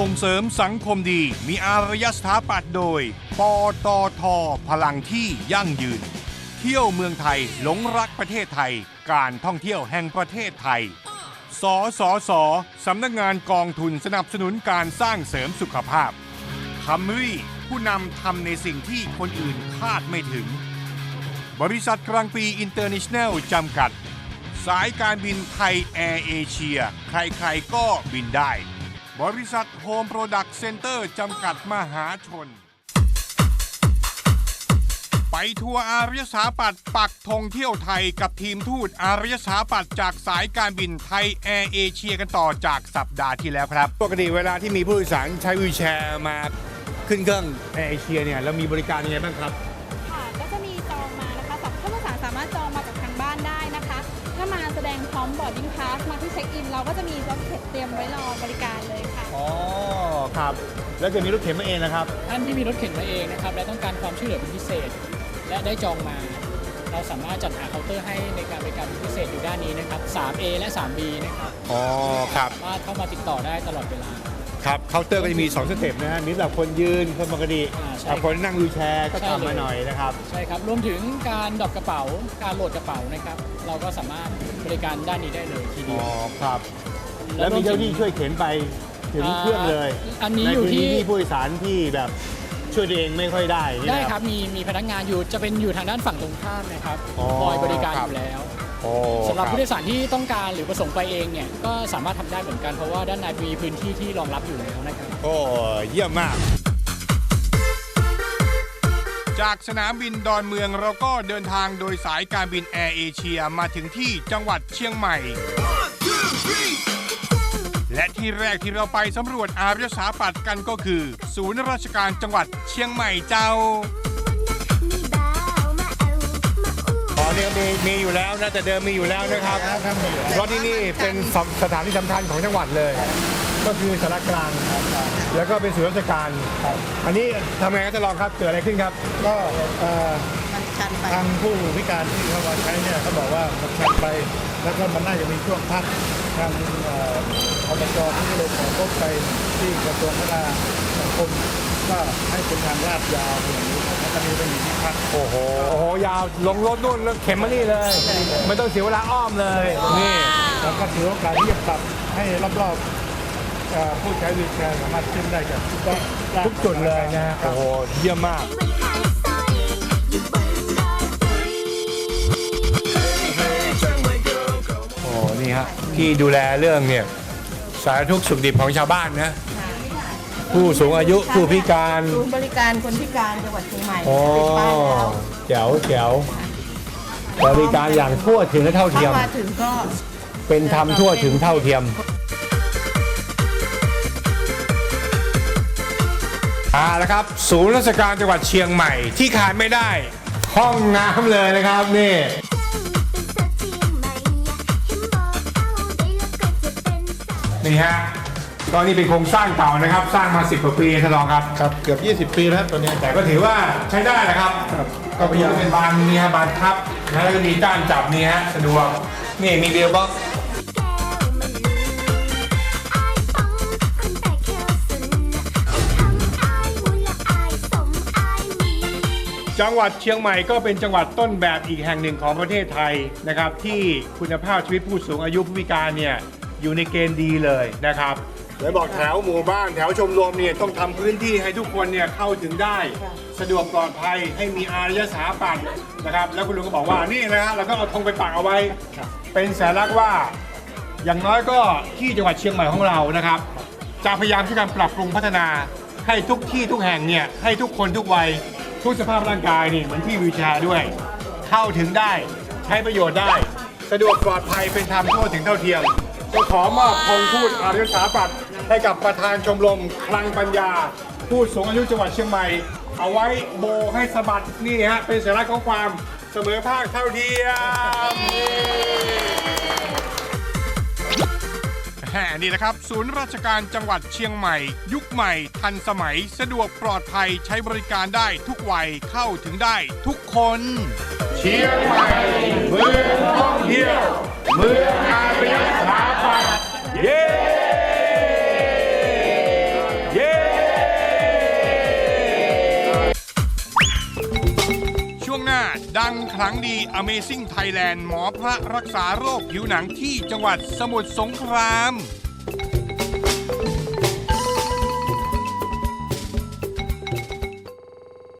ส่งเสริมสังคมดี มีอารยสถาปัตย์โดย ปตท พลังที่ยั่งยืน เที่ยวเมืองไทยหลงรักประเทศไทย การท่องเที่ยวแห่งประเทศไทย สสส สำนักงานกองทุนสนับสนุนการสร้างเสริมสุขภาพคัมรี่ผู้นำทำในสิ่งที่คนอื่นคาดไม่ถึง บริษัทกลางปีอินเตอร์เนชั่นแนลจำกัด สายการบินไทยแอร์เอเชีย ใครๆก็บินได้ บริษัทโฮมโปรดักต์เซ็นเตอร์จำกัดมหาชน ไปทัวร์อารยสาปัตปักธงเที่ยวไทยกับทีมทูตอารยสาปัตจากสายการบินไทยแอร์เอเชียกันต่อจากสัปดาห์ที่แล้วครับ ปกติเวลาที่มีผู้โดยสารใช้วีลแชร์มาขึ้นเครื่องแอร์เอเชียเนี่ยเรามีบริการยังไงบ้างครับ งพร้อมบอร์ดดิ้งพาสมาที่เช็คอิน เราก็จะมีรถเข็นเตรียมไว้รอบริการเลยค่ะ อ๋อครับ แล้วจะมีรถเข็นมาเองนะครับ ท่านที่มีรถเข็นมาเองนะครับและต้องการความช่วยเหลือเป็นพิเศษ และได้จองมา เราสามารถจัดหาเคาน์เตอร์ให้ในการบริการเป็นพิเศษอยู่ด้านนี้นะครับ 3A และ 3B นะครับอ๋อครับ สามารถเข้ามาติดต่อได้ตลอดเวลา ครับเคาน์เตอร์ก็จะมี 2 สเต็ปนะฮะมีสำหรับคนยืนคนปกติอ่าใช่อ่าคนนั่งวีลแชร์ก็ใช่ตามเลยมาหน่อยนะครับ ใช่ครับ รวมถึงการดรอปกระเป๋า การโหลดกระเป๋านะครับ เราก็สามารถบริการด้านนี้ได้เลยทีเดีอ๋ยอวครับ แล้วมีเจ้าหน้าที่ช่วยเข็นไปถึงเครื่องเลยอันนี้ในอยู่พื้นที่ที่ที่ผู้โดยสารที่แบบช่วยตัวเองไม่ค่อยได้นี่ได้นะครับ มีมีพนักงานอยู่จะเป็นอยู่ทางด้านฝั่งตรงข้ามนะครับอ๋อคอยบริการครัอบยู่แล้ว โอ้สำหรับคผู้โดยสารที่ต้องการหรือประสงค์ไปเองเนี่ยก็สามารถทำได้เหมือนกันเพราะว่าด้านในมีพื้นที่ที่รองรับอยู่แล้วนะครับ โอ้เยี่ยมมาก จากสนามบินดอนเมืองเราก็เดินทางโดยสายการบินแอร์เอเชียมาถึงที่จังหวัดเชียงใหม่ และที่แรกที่เราไปสำรวจอารยสถาปัตย์กันก็คือ ศูนย์ราชการจังหวัดเชียงใหม่เจ้า นี่ยมีมีอยู่แล้วนะแต่เดิมมีอยู่แล้วนะครับ เพราะที่นี่เป็นสสถานที่สำคัญของจังหวัดเลย ก็คือสารกลาง แล้วก็เป็นศูนย์ราชการ อันนี้ทำไงครับจะลองครับเกิดอะไรขึ้นครับ ก็เอ่อมันชันไปทางผู้พิการที่เขามาใช้เนี่ยเขาบอกว่ามันชันไป แล้วก็มันน่าจะมีช่วงพักทางเอ่ออบจที่ก็เลยขอพบไปที่กระทรวงพัฒนาสังคม ก็ให้เป็นทางลาดยาวอย่างนี้แล้วก็มีเป็นที่พักโอ้โหโอ้โหยาวลงรถนู่นแล้วเข็มมานี่เลย ไม่ต้องเสียเวลาอ้อมเลยนี่แล้วก็ถือโอกาสที่จะปรับให้รอบๆเอ่อผู้ใช้วีลแชร์สามารถขึ้นได้จากทุกทุกจุดเลยนะฮะโอ้โหเยี่ยมมาก โอ้นี่ฮะที่ดูแลเรื่องเนี่ยสารทุกข์สุขดิบของชาวบ้านนะ ผู้สูงอายุผู้พิการศูนย์บริการคนพิการจังหวัดเชียงใหม่โอ้ติดป้ายแล้วแจ๋วแจ๋วบริการอย่างทั่วถึงและเท่าเทียถ้ามมาถึงก็เป็นธรรมทั่วถึงเท่าเทียมเอาละครับ ศูนย์ราชการจังหวัดเชียงใหม่ที่ขาดไม่ได้ ห้องน้ำเลยนะครับนี่ นี่ฮะ ก็นี่เป็นโครงสร้างเก่านะครับ สร้างมา 10กว่าปีท่านรองครับ ครับเกือบ 20 ปีแล้วตัวเนี้ยแต่ก็ถือว่าใช้ได้นะครับก็พยายามเป็นบานนี่ฮะบานพับนะแล้วก็มีด้านจับนี่ฮะสะดวกนี่มีเบียร์บ็อกซ์จังหวัดเชียงใหม่ก็เป็นจังหวัดต้นแบบอีกแห่งหนึ่งของประเทศไทยนะครับ ที่คุณภาพชีวิตผู้สูงอายุผู้พิการเนี่ยอยู่ในเกณฑ์ดีเลยนะครับ แล้วบอกแถวหมู่บ้านแถวชมรมเนี่ยต้องทำพื้นที่ให้ทุกคนเนี่ยเข้าถึงได้ สะดวกปลอดภัยให้มีอารยสถาปัตย์นะครับ แล้วคุณลุงก็บอกว่านี่นะฮะเราก็เอาธงไปปักเอาไว้ เป็นสัญลักษณ์ว่า อย่างน้อยก็ที่จังหวัดเชียงใหม่ของเรานะครับ จะพยายามที่การปรับปรุงพัฒนาให้ทุกที่ทุกแห่งเนี่ยให้ทุกคนทุกวัยทุกสภาพร่างกายนี่เหมือนที่วีลแชร์ด้วย เข้าถึงได้ใช้ประโยชน์ได้ สะดวกปลอดภัยเป็นธรรมทั่วถึงเท่าเทียม ก็ขอมอบธงทูตอารยสถาปัตย์ให้กับประธานชมรมคลังปัญญา ผู้สูงอายุจังหวัดเชียงใหม่ เอาไว้โบให้สะบัดนี่ฮะเป็นสัญลักษณ์ของความเสมอภาคเท่าเทียมแห่นี่นะครับ ศูนย์ราชการจังหวัดเชียงใหม่ ยุคใหม่ ทันสมัยสะดวกปลอดภัยใช้บริการได้ทุกวัยเข้าถึงได้ทุกคน เชียงใหม่เมืองท่องเที่ยวเมืองอารยสถาปั เย้เย้ช่วงหน้าดังครั้งดี Amazing Thailand หมอพระรักษาโรคผิวหนังที่จังหวัดสมุทรสงคราม